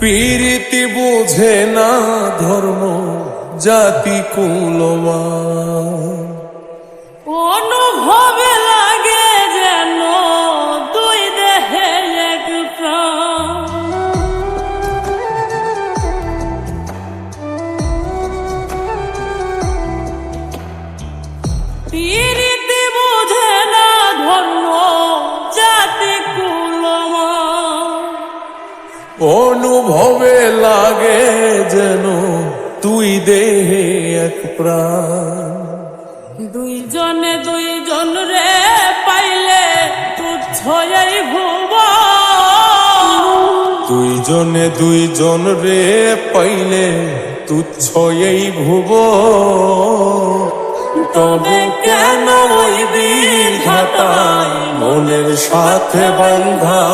বোঝে বুঝে না ধর্ম জাতি কুলমা অনুভবে অনুভবে লাগে যেন তুই দেহে এক প্রাণ। দুইজনে দুইজন রে পাইলে তুচ্ছ এই ভুব। দুইজনে দুইজন রে পাইলে তুচ্ছ এই ভুব। তবে কেন ওই দিল ঘটায় মনের সাথে বন্ধা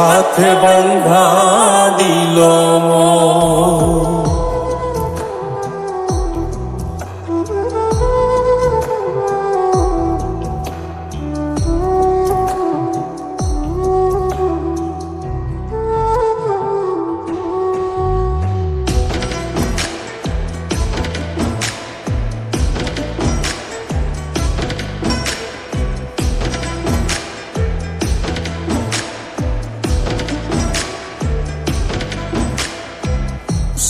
মনের সাথে বন্ধা দিল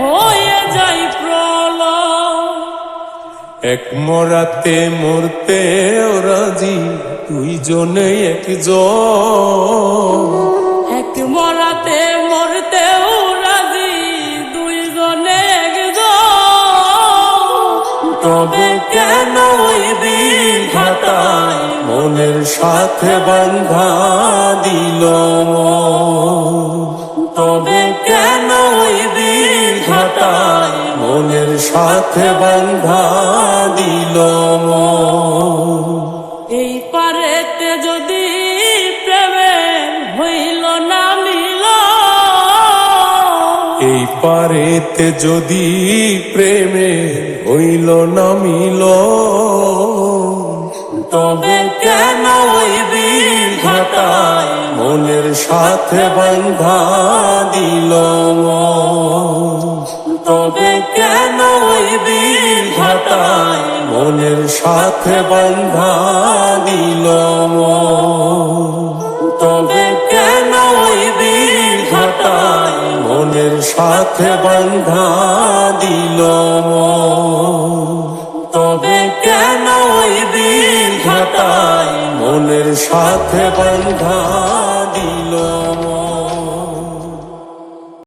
হয়ে যায় প্রলয়। এক মরাতে মরতে রাজি দুইজনে একজন এক মরাতে মরতেও রাজি দুইজনে একজন তবে কেন ওই দিল মনের সাথে বন্ধা দিল মন? সাথে বন্ধা দিল? এই পারেতে যদি প্রেমের হইল না মিল এই পারেতে যদি প্রেমে হইল না মিল তবে কেন ওই দিল ঘটায় মনের সাথে বন্ধা দিল মন? তবে কেন ওই দিল মনের সাথে বন্ধা দিল তবে কেন ওই দিল মনের সাথে বন্ধা দিল তবে কেন ওই দিল মনের সাথে বন্ধা